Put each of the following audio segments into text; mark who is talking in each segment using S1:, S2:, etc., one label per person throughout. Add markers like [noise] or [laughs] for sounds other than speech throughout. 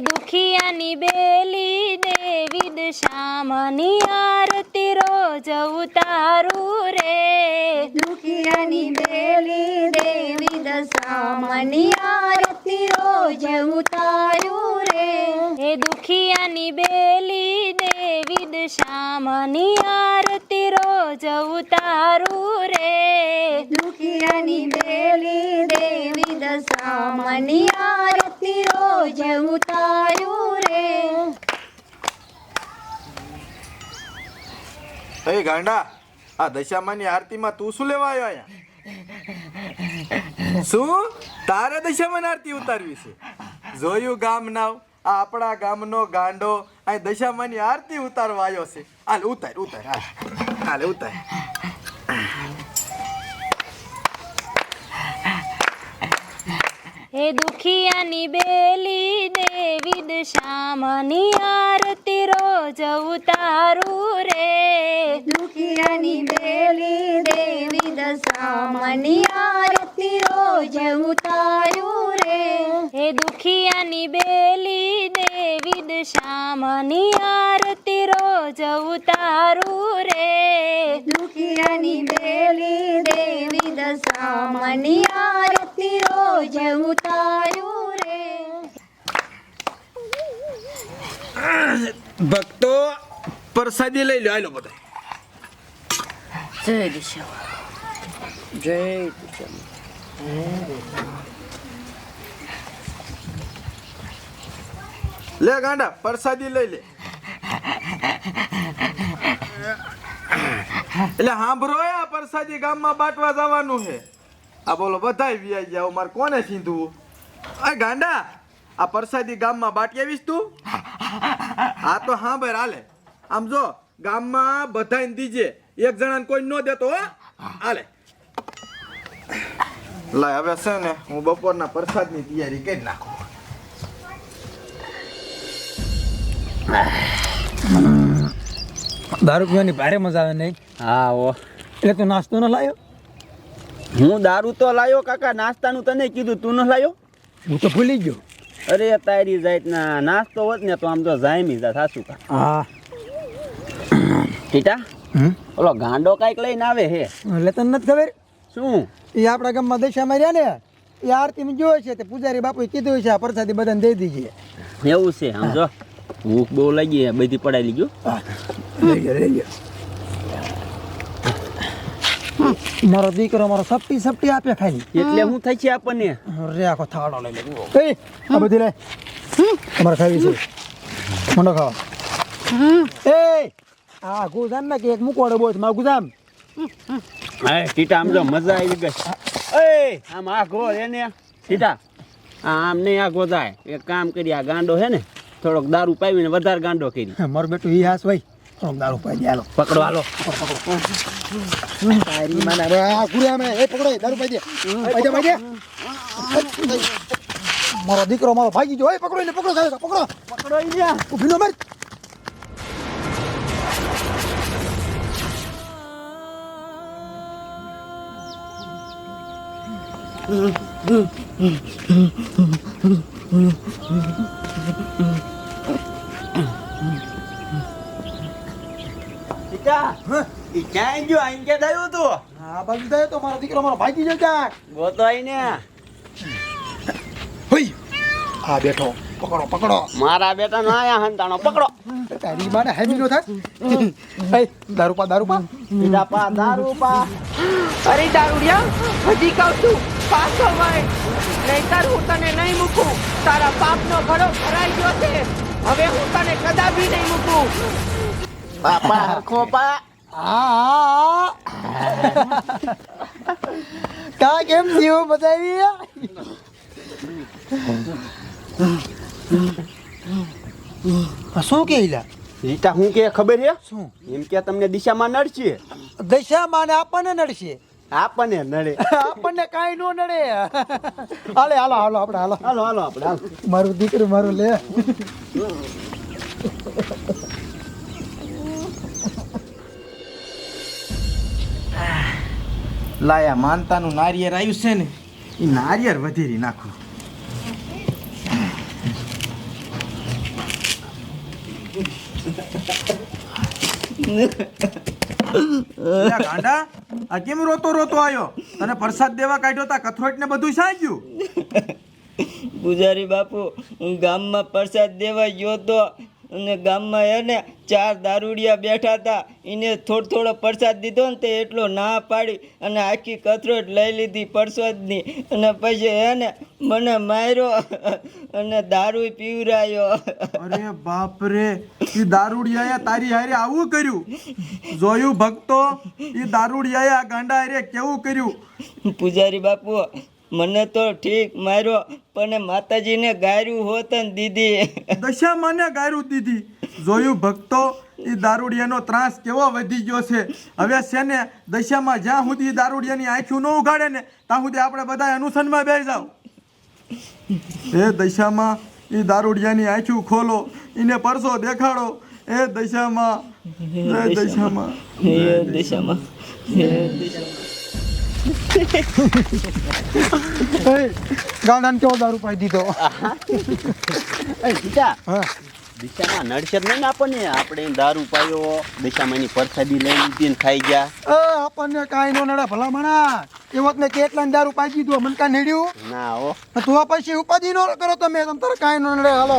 S1: દુખિયાની બેલી દેવી દશામની આરતી રોજ ઉતારું રે.
S2: દુખિયાની બેલી દેવી દશામની આરતી રોજ ઉતારું રે.
S1: હે દુખિયાની બેલી દેવી દશામની આરતી રોજ ઉતારું રે.
S2: દુખિયાની બેલી દેવી દશામની રોજ ઉતારું રે.
S3: એ ગાંડા, આ દશામાની આરતીમાં તું શું લેવા આવ્યો અહીંયા? શું? તારે દશામાની આરતી ઉતારવી છે? જોયું ગામ નાવ, આ આપણા ગામનો ગાંડો અહીં દશામાની આરતી ઉતારવા આવ્યો છે. હાલ ઉતાર ઉતાર, હાલ. હાલ ઉતાર.
S1: હે દુખિયાની બેલી દેવી દશામની આરતી રોજ ઉતારું રે.
S2: દુખિયાની બેલી દેવી દશામની આરતી રોજ ઉતારું રે.
S1: હે દુખિયાની બેલી દેવી દશામની આરતી રોજ ઉતારું રે.
S2: દુખિયાની બેલી દેવી દશામની રે.
S3: ભક્તો પ્રસાદી લઈ લો હાલો બધા.
S4: જય દિશા. જય દિશા
S3: લે ગાંડા પ્રસાદી લઈ લે. એટલે સાંભળો આ પ્રસાદી ગામમાં બાટવા જવાનું છે. આ બોલો બધાય વ્યાઈ જાવ મારે કોને સીંધવું? આ ગાંડા આ પ્રસાદી ગામમાં બાટી આવીશ તું? હા તો હા ભાઈ હાલે. આમ જો ગામમાં બધાને દીજે. એક જણાને કોઈ ન દેતો હો. હાલે. લાય હવે છે ને હું બપોરના પ્રસાદની તૈયારી કરી નાખું.
S5: દારૂ પીવાની ભારે મજા આવે નહીં
S4: હા ઓ
S5: એટલે તું નાસ્તો ન લાયો?
S4: હું દારૂ તો લાયો કાકા નાસ્તાનું તને કીધું તું ન લાયો?
S5: હું તો ભૂલી ગયો.
S4: અરે તારી જાતના નાસ્તો હોત ને તો આમ તો જાયમી જા સાસુ કા.
S5: હા.
S4: ટીટા? ઓલો ગાંડો કાંઈક લઈને આવે હે.
S5: એટલે તને નથી ખબર?
S4: શું?
S5: એ આપણા ગામમાં દશામાં રહ્યા ને એ આરતીમાં જોયે છે તે પૂજારી બાપુએ કીધું છે આ પ્રસાદી બધાને દઈ દીજે.
S4: એવું છે આમ જો. ભૂખ બહુ લાગી બધી પડાઈ લીધું
S5: લઈ ગયો લઈ લે મારો દીકરો મારો સપટી સપટી આપે ખાલી.
S4: એટલે હું થઈ છે આપણને?
S5: રે આખો થાળો લઈ લે એ આ બધી લે. તમારે ખાવી છે. મંડો ખાવા. એ આ ગુજામ ના કે એક મૂકવાડો બોલ મારું ગુજામ
S4: હા ટીટા આમ જો મજા આવી ગઈ. એ આમ આ ગો એને ટીટા આ આમ નહીં આ ગોધાય એક કામ કરી આ ગાંડો હે ને થોડોક દારૂ પાવીને વધારે ગાંડો કરી.
S5: મારું બેટું ઈ હાસ ભાઈ થોડોક દારૂ પાઈ દે હાલો.
S4: પકડો હાલો
S5: તારી માને હવે આ ગુરિયા મે એ પકડો એ દારૂ પાઈ દે પાઈ દે પાઈ દે મારો દીકરો મારો ભાગી ગયો એ પકડો એને પકડો સાહેબ પકડો
S4: પકડો ઈ જા.
S5: ઊભી નો માર
S4: ટીટા ઈ ક્યાંય ગયો? અહીં ક્યાં થયું તું
S5: આ બાજુ જાય તો મારા દીકરો મારા ભાગી ગયો ક્યાંક.
S4: ગોતો આઈને.
S5: હોય આ બેઠો. પકડો પકડો.
S4: મારા બેટા નો આયા હંતાણો. પકડો.
S5: તારી માને હેમી નો થાય? એ દારૂ પા દારૂ પા.
S4: ટીટા પા દારૂ પા.
S6: અરે દારૂડિયા હજી કહું છું પાછો વળ. નહીતર હું તને નહીં મૂકું. તારા પાપનો ઘડો ભરાઈ ગયો છે. હવે હું તને કદાપી નહીં મૂકું.
S4: પાપા હરખો પા.
S5: કા કેમ જીવ બતાવી શું કે ઈલા?
S4: ટીટા હું કે ખબર હે?
S5: શું?
S4: એમ કે તમને દિશામાં નડશે.
S5: દિશામાં ને આપણને નડશે?
S4: આપણને નડે.
S5: આપણને કાંઈ નો નડે. હાલે હાલો હાલો આપણે હાલો.
S4: હાલો હાલો આપણે હાલો.
S5: મારું દીકરું મારું લે.
S3: લાયા માનતાનું નારિયેર આવ્યું છે ને એ નારિયેર વધેરી નાખું. ગાંડા, આ રોતો રોતો આવ્યો તને પ્રસાદ દેવા કાઢ્યો તા કથરોટ ને બધું ગયું
S7: પૂજારી બાપુ ગામમાં પ્રસાદ દેવા ગયો તો, અને ગામમાં એને ચાર દારૂડિયા બેઠા હતા. એને થોડો થોડો પ્રસાદ દીધો ને તે એટલો ના પાડી અને આખી કથરોટ લઈ લીધી પ્રસાદની. અને પછી એને મને માર્યો અને દારૂ પીવરાયો.
S3: અરે બાપ રે એ દારૂડિયાએ તારી હારે આવું કર્યું? જોયું ભક્તો? એ દારૂડિયાએ આ ગાંડા હારે કેવું કર્યું?
S7: પૂજારી બાપુ મને તો ઠીક માર્યો પણ માતાજીને ગાર્યું હોત ને દીદી
S3: દશા મને ગાયરું દીધી? જોયું ભક્તો એ દારૂડિયાનો ત્રાસ કેવો વધી ગયો છે? હવે છે ને દશામાં જ્યાં સુધી દારૂડિયાની આંખું ન ઉગાડે ને ત્યાં સુધી આપણે બધા અનુસનમાં બેસી જાવ એ દશામાં એ દારૂડિયાની આંખી ખોલો એને પરસો દેખાડો. એ દશામાં એ દશામાં.
S7: એ દિશામાં. હે દિશામાં.
S5: ગાંડાને કેવો દારૂ પાઈ દીધો? [laughs] હા.
S4: દિશામાં નડશે નહીં ને આપણને. આપણે દારૂ પાયો દિશામાં એની પરસાદી લઈ લીધી ને ખાઈ ગયા.
S5: આપણને કાંઈ નો નડે ભલા મણા એવો મેં કેટલા દારૂ પાઈ દીધો? મને કાંઈ નડ્યું?
S4: ના હો.
S5: તું આ પછી ઉપાધિ નો કરો તમે. તમ તારે કાંઈ નો નડે. હાલો.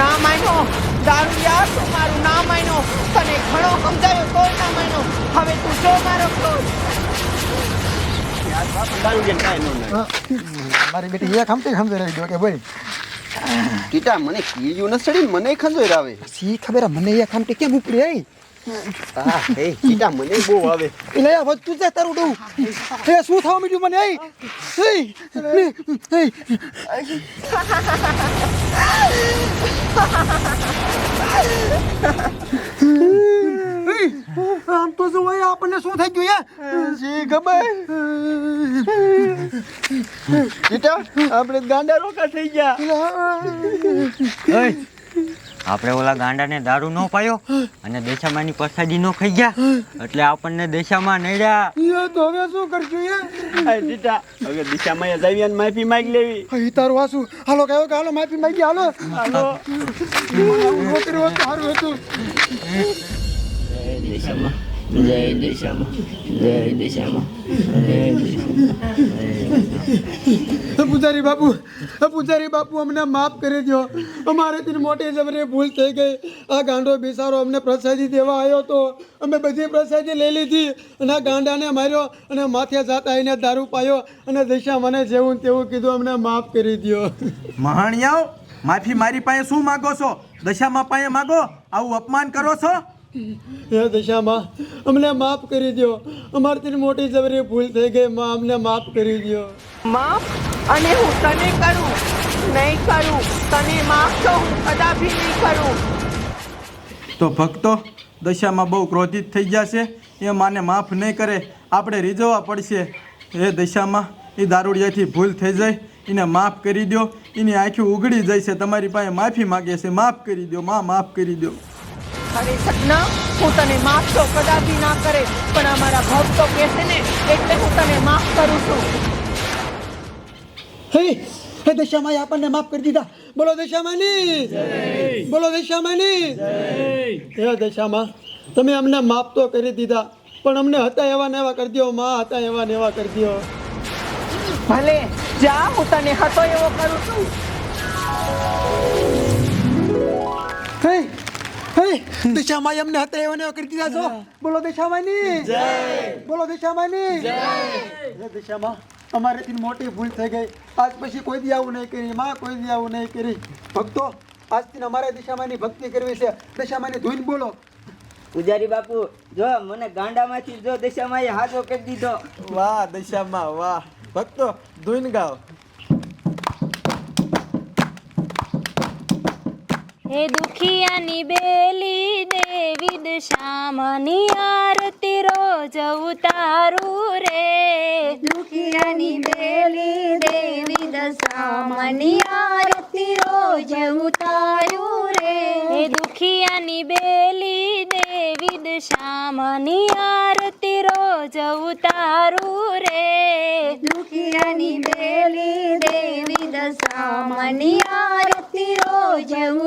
S6: ના માનો દારૂ યાર તું મારું. ના માનો તને ઘણો સમજાયો તો ના માનો હવે તું જો મારો ક્રોધ.
S4: દારૂ જેને કાંઈ ન નડે.
S5: મારી બેટી એક હમતી સમજે રહી ગયો કે ભાઈ
S4: ટીટા, મને કીયું ન સડી મને ખંજોઈ આવે.
S5: સી ખબર મને એક હમતી કેમ ઉપડી આવી
S4: હા મને બહુ આવે.
S5: એટલે વધતું જાય તારું એ શું થવા માંડ્યું મને એ? આમ તો શું આપણને શું થઈ ગયું યાર જી ખબર?
S4: ટીટા આપણે ગાંડા રોકા થઈ ગયા.
S8: આપણે ઓલા ગાંડાને દારૂ ન પાયો અને દેશામાની પ્રસાદી નો ખાઈ ગયા. એટલે આપણને દેશામાં નડ્યા.
S5: તો હવે શું કરશું
S4: એ ટીટા હવે દિશામાં જઈએ અને માફી માંગી લેવી.
S5: અહીં તારું વાસુ. હાલો કયો કે હાલો માફી માંગી હાલો. હાલો. નોકરી હતું સારું હતું.
S7: દિશામાં. જય દિશામાં જય દિશામાં જય દિશામાં
S5: પૂજારી બાપુ પૂજારી બાપુ, અમને માફ કરી દો અમારેથી મોટી જબરી ભૂલ થઈ ગઈ. આ ગાંડો બિસારો અમને પ્રસાદી દેવા આવ્યો તો. અમે બધી પ્રસાદી લઈ લીધી અને આ ગાંડાને માર્યો અને માથે જાતા આવીને દારૂ પાયો અને દિશા મને જેવું તેવું કીધું, અમને માફ કરી દો
S3: મહાણિયાઓ, માફી મારી પાસે શું માગો છો? દશામાં પાસે માગો? આવું અપમાન કરો છો?
S5: હે દશામાં અમને માફ કરી દો અમારથી મોટી જબરી ભૂલ થઈ ગઈ માં અમને માફ કરી દો
S6: માફ? અને હું તને કરું? નહીં કરું. તને માફ તો હું કદાપી નહીં કરું.
S3: તો ભક્તો દશામાં બહુ ક્રોધિત થઈ જશે. છે એ માને માફ નહીં કરે. આપણે રીઝવવા પડશે. એ દશામાં એ દારૂડિયાથી ભૂલ થઈ જાય. એને માફ કરી દો એની આંખી ઉઘડી જાય છે તમારી પાસે માફી માગે છે. માફ કરી દો માં માફ કરી દો
S6: અરે સપના હું તને માફ તો કદાપી ના કરે પણ અમારા ભક્તો કહેશે ને એટલે હું તને માફ કરું છું.
S5: હે હે દશામાએ આપણને માફ કરી દીધા. બોલો દશામાની. બોલો દશામાની. હે દશામાં તમે અમને માફ તો કરી દીધા પણ અમને હતા એવા ને એવા કરી દો માં હતા એવા ને એવા કરી દો
S6: ભલે જા હું તને હતો એવો કરું છું.
S5: હે એમને હતા એવા ને કરી દીધા છો? બોલો દશામાની. જય. બોલો દશામાની. જય. દિશામાં દશામાં અમારેથી મોટી ભૂલ થઈ ગઈ. આજ પછી કોઈ દી આવું નહીં કરી માં કોઈ દી આવું નહીં કરી. ભક્તો આજથી અમારે દિશામાંની ભક્તિ કરવી છે. દશામાંની ધોઈને બોલો.
S7: પૂજારી બાપુ જો મને ગાંડામાંથી જો દિશામાં એ હાથો કરી દીધો.
S3: વાહ દિશામાં વાહ. ભક્તો ધોઈને ગાઓ.
S1: હે દુખિયાની બેલી દેવી દશામની આરતી રોજ ઉતારું રે.
S2: દુખિયાની બેલી દેવી દશામની આરતી રોજ ઉતારું રે.
S1: હે દુખિયાની બેલી દેવી દશામની આરતી રોજ ઉતારું રે.
S2: દુખિયાની બેલી દેવી દશામની Oh, ro jang